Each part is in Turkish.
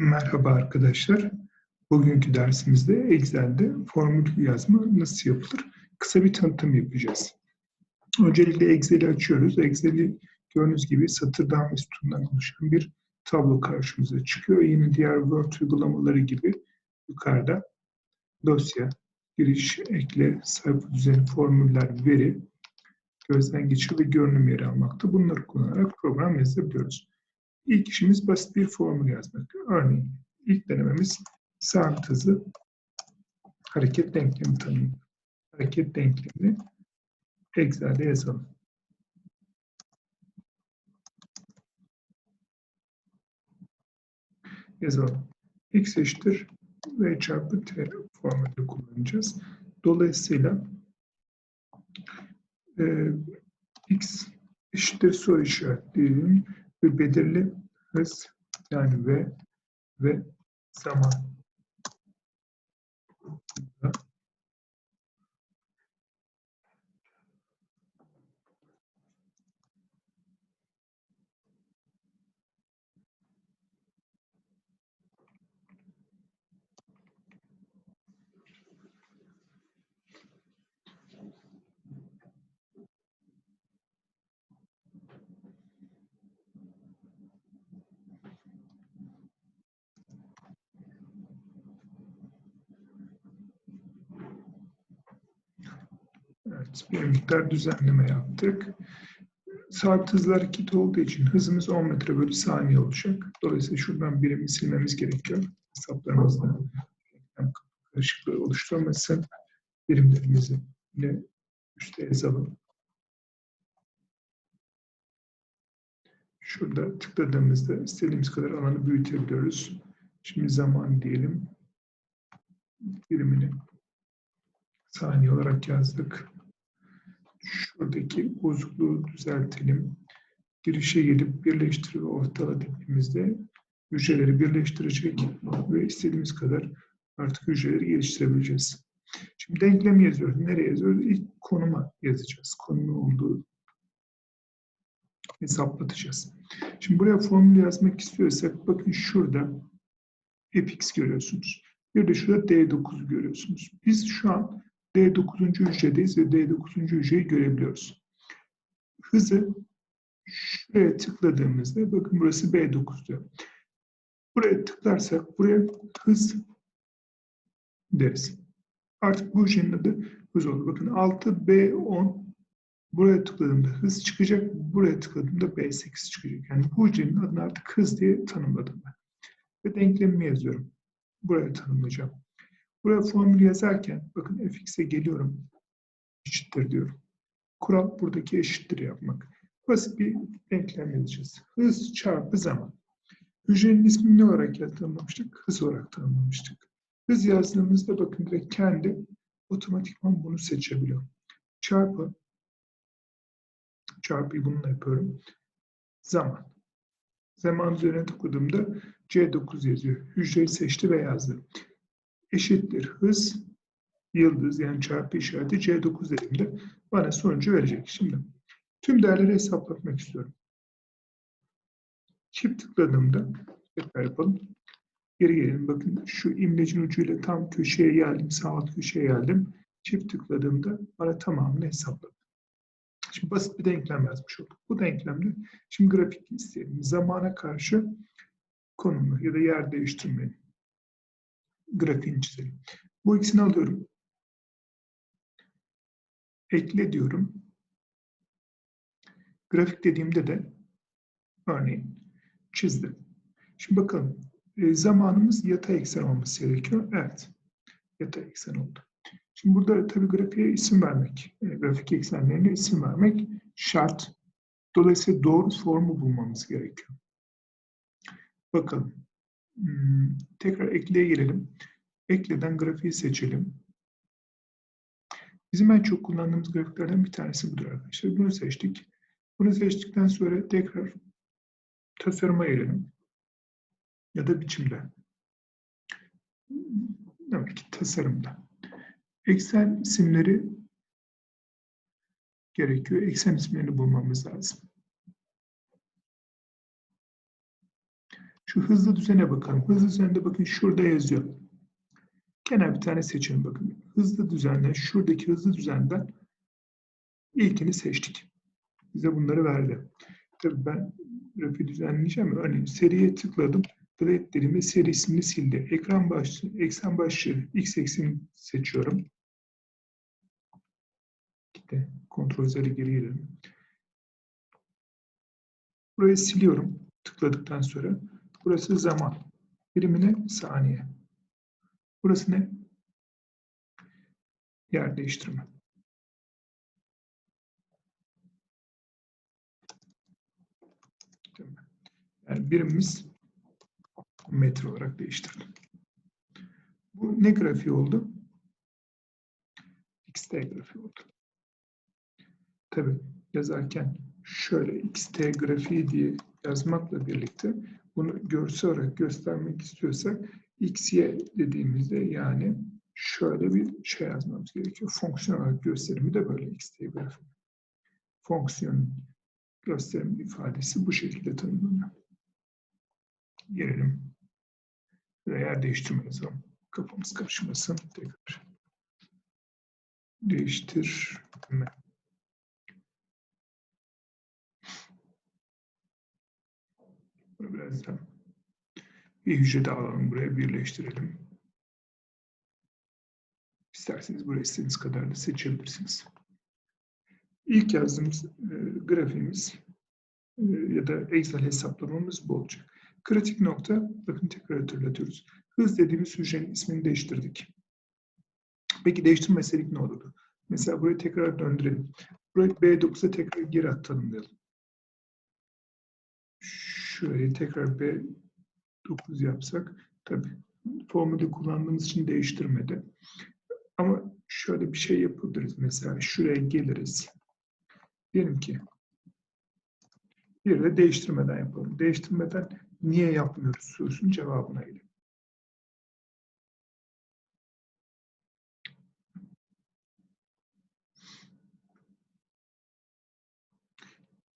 Merhaba arkadaşlar. Bugünkü dersimizde Excel'de formül yazma nasıl yapılır? Kısa bir tanıtım yapacağız. Öncelikle Excel'i açıyoruz. Excel'i gördüğünüz gibi satırdan ve sütundan oluşan bir tablo karşımıza çıkıyor. Yine diğer Word uygulamaları gibi yukarıda dosya, giriş, ekle, sayfa düzeni, formüller, veri, gözden geçir ve görünüm yeri almakta. Bunları kullanarak program yazabiliyoruz. İlk işimiz basit bir formül yazmak. Örneğin ilk denememiz sabit hızı hareket denklemi tanımı. Hareket denklemini Excel'de yazalım. Yazalım. X eşittir V çarpı T formülü kullanacağız. Dolayısıyla e, X eşittir soru işaretliğinin ve belirli hız yani v ve zaman Evet, bir miktar düzenleme yaptık. Sabit hızlı hareket olduğu için hızımız 10 metre bölü saniye olacak. Dolayısıyla şuradan birimi silmemiz gerekiyor. Hesaplarımızda karışıklığı oluşturmasın. Birimlerimizi yine üstte yazalım. Şurada tıkladığımızda istediğimiz kadar alanı büyütebiliyoruz. Şimdi zaman diyelim. Birimini saniye olarak yazdık. Şuradaki bozukluğu düzeltelim. Girişe gelip birleştir ve ortala dediğimizde hücreleri birleştirecek ve istediğimiz kadar artık hücreleri geliştirebileceğiz. Şimdi denklemi yazıyoruz. Nereye yazıyoruz? İlk konuma yazacağız. Konumun olduğu hesaplatacağız. Şimdi buraya formül yazmak istiyorsak bakın şurada fx görüyorsunuz. Bir de şurada d9 görüyorsunuz. Biz şu an D9. hücredeyiz ve D9. hücreyi görebiliyoruz. Hızı şuraya tıkladığımızda bakın burası B9 diyor. Buraya tıklarsak buraya hız deriz. Artık bu hücrenin adı hız oldu. Bakın 6B10 buraya tıkladığımda hız çıkacak. Buraya tıkladığımda B8 çıkacak. Yani bu hücrenin adını artık hız diye tanımladım ben. Ve denklemimi yazıyorum. Buraya tanımlayacağım. Buraya formül yazarken bakın fx'e geliyorum. Eşittir diyorum. Kural buradaki eşittir yapmak. Basit bir denklem yazacağız. Hız çarpı zaman. Hücrenin ismini ne olarak tanımlamıştık? Hız olarak tanımlamıştık. Hız yazdığımızda bakın direkt kendi otomatikman bunu seçebiliyor. Çarpı çarpıyı bununla yapıyorum. Zaman. Zaman üzerine tıkladığımda C9 yazıyor. Hücreyi seçti ve yazdı eşittir hız yıldız yani çarpı işareti C9 dediğimde bana sonucu verecek. Şimdi tüm değerleri hesaplatmak istiyorum. Çift tıkladığımda tekrar yapalım. Geri gelelim. Bakın şu imlecin ucuyla tam köşeye geldim. Sağ köşeye geldim. Çift tıkladığımda bana tamamını hesapladı. Şimdi basit bir denklem yazmış olduk. Bu denklemde şimdi grafik isteyelim. Zamana karşı konumu ya da yer değiştirmeyi grafiğini çizelim. Bu ikisini alıyorum. Ekle diyorum. Grafik dediğimde de örneğin çizdim. Şimdi bakalım. E, zamanımız yatay eksen olması gerekiyor. Evet. Yatay eksen oldu. Şimdi burada tabii grafiğe isim vermek, e, grafik eksenlerine isim vermek şart. Dolayısıyla doğru formu bulmamız gerekiyor. Bakalım. Hmm, tekrar ekleye gelelim. Ekleden grafiği seçelim. Bizim en çok kullandığımız grafiklerden bir tanesi budur arkadaşlar. Bunu seçtik. Bunu seçtikten sonra tekrar tasarıma gelelim. Ya da biçimde. Demek ki tasarımda. Eksen isimleri gerekiyor. Eksen isimlerini bulmamız lazım. Şu hızlı düzene bakalım. Hızlı düzende bakın şurada yazıyor. Genel bir tane seçelim bakın. Hızlı düzenle, şuradaki hızlı düzenden ilkini seçtik. Bize bunları verdi. Tabii ben grafiği düzenleyeceğim. Örneğin seriye tıkladım. Delete dedim ve seri ismini sildi. Ekran başlığı, eksen başlığı x eksenini seçiyorum. İşte kontrol üzeri geri gelelim. Burayı siliyorum. Tıkladıktan sonra. Burası zaman. Birimine saniye. Burası ne? Yer değiştirme. Yani birimimiz metre olarak değiştirdim. Bu ne grafiği oldu? xt grafiği oldu. Tabi yazarken şöyle xt grafiği diye yazmakla birlikte bunu görsel olarak göstermek istiyorsak x, y dediğimizde yani şöyle bir şey yazmamız gerekiyor. Fonksiyon olarak gösterimi de böyle xt grafiği. Fonksiyon gösterim ifadesi bu şekilde tanımlanıyor. Gelelim. Yer değiştirmeyiz ama kafamız karışmasın. Tekrar. Değiştirme. Biraz daha bir hücre daha alalım buraya birleştirelim. İsterseniz buraya istediğiniz kadar da seçebilirsiniz. İlk yazdığımız e, grafiğimiz e, ya da Excel hesaplamamız bu olacak. Kritik nokta, bakın tekrar hatırlatıyoruz. Hız dediğimiz hücrenin ismini değiştirdik. Peki değiştirmeseydik ne olurdu? Mesela burayı tekrar döndürelim. Burayı B9'a tekrar geri tanımlayalım. Şurayı tekrar B9 yapsak, tabii formülü kullandığımız için değiştirmedi. Ama şöyle bir şey yapabiliriz. Mesela şuraya geliriz. Diyelim ki bir de değiştirmeden yapalım. Değiştirmeden niye yapmıyoruz sorusunun cevabına gidelim.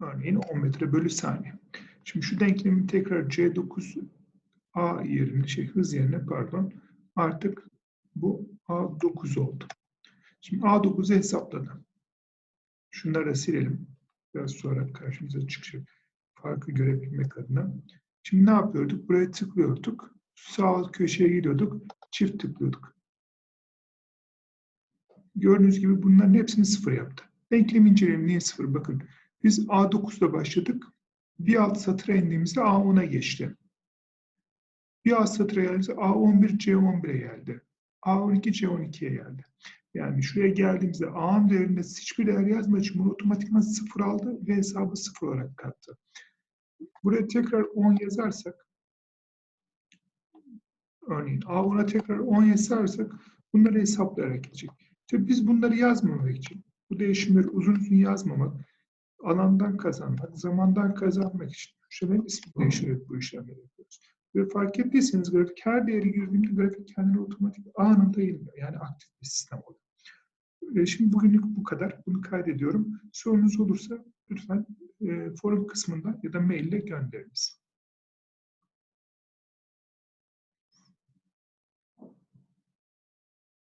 Örneğin 10 metre bölü saniye. Şimdi şu denklemi tekrar C9A yerine, şey hız yerine pardon, artık bu A9 oldu. Şimdi A9'u hesapladım. Şunları da silelim. Biraz sonra karşımıza çıkacak farkı görebilmek adına. Şimdi ne yapıyorduk? Buraya tıklıyorduk. Sağ köşeye gidiyorduk. Çift tıklıyorduk. Gördüğünüz gibi bunların hepsini sıfır yaptı. Denklem inceleyelim. Niye sıfır? Bakın biz A9'da başladık. Bir alt satıra indiğimizde A10'a geçti. Bir alt satıra geldiğimizde A11 C11'e geldi. A12 C12'ye geldi. Yani şuraya geldiğimizde A'nın değerinde hiçbir değer yazmadığı için bunu otomatikman sıfır aldı ve hesabı sıfır olarak kattı. Buraya tekrar 10 yazarsak örneğin A10'a tekrar 10 yazarsak bunları hesaplayarak gidecek. İşte biz bunları yazmamak için, bu değişimleri uzun uzun yazmamak, alandan kazanmak, zamandan kazanmak için şunların ismini değiştirerek bu işlemleri yapıyoruz. Ve fark ettiyseniz grafik her değeri girdiğinde grafik kendini otomatik anında yeniliyor. Yani aktif bir sistem oluyor. Şimdi bugünlük bu kadar. Bunu kaydediyorum. Sorunuz olursa lütfen e, forum kısmında ya da mail ile gönderiniz.